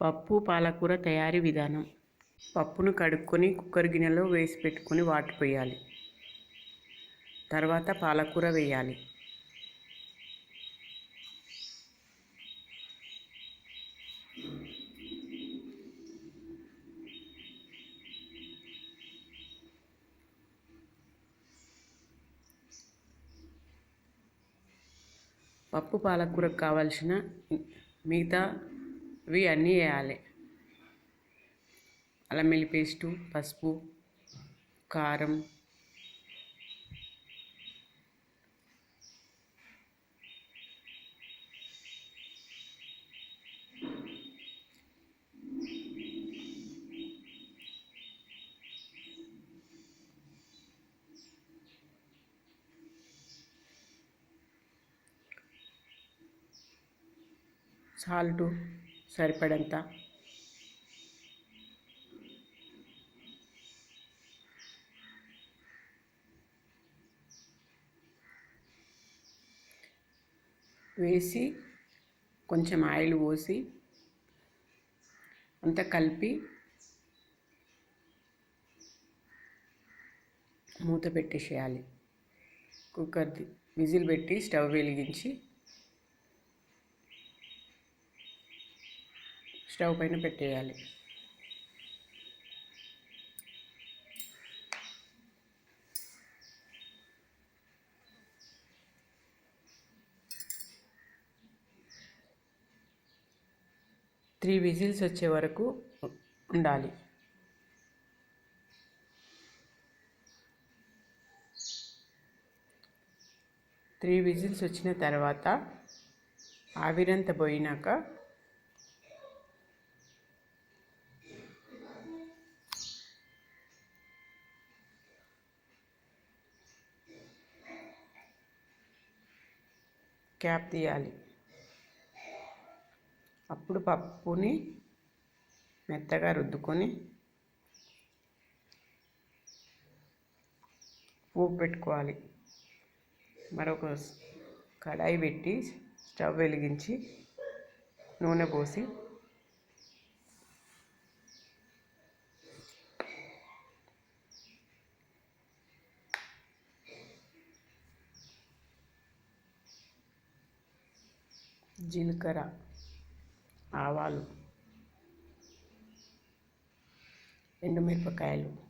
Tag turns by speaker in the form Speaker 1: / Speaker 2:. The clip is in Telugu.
Speaker 1: పప్పు పాలకూర తయారీ విధానం. పప్పును కడుక్కొని కుక్కర్ గిన్నెలో వేసి పెట్టుకొని వాటర్ పోయాలి. తర్వాత పాలకూర వేయాలి. పప్పు పాలకూరకు కావాల్సిన ఇవి అన్నీ వేయాలి. అల్లం వెల్లుల్లి పేస్టు పసుపు కారం సాల్టు సరిపడంత. వేసి కొంచెం ఆయిల్ పోసి అంతా కలిపి మూత పెట్టేసేయాలి. కుక్కర్ది విజిల్ పెట్టి స్టవ్ వెలిగించి స్టవ్ పైన పెట్టేయాలి. త్రీ విజిల్స్ వచ్చే వరకు ఉండాలి. త్రీ విజిల్స్ వచ్చిన తర్వాత ఆవిరంత పోయినాక క్యాప్ తీయాలి. అప్పుడు పప్పుని మెత్తగా రుద్దుకొని పోపు పెట్టుకోవాలి. మరొక కడాయి పెట్టి స్టవ్ వెలిగించి నూనె పోసి జీలకర్ర ఆవాలు ఎండుమిరపకాయలు.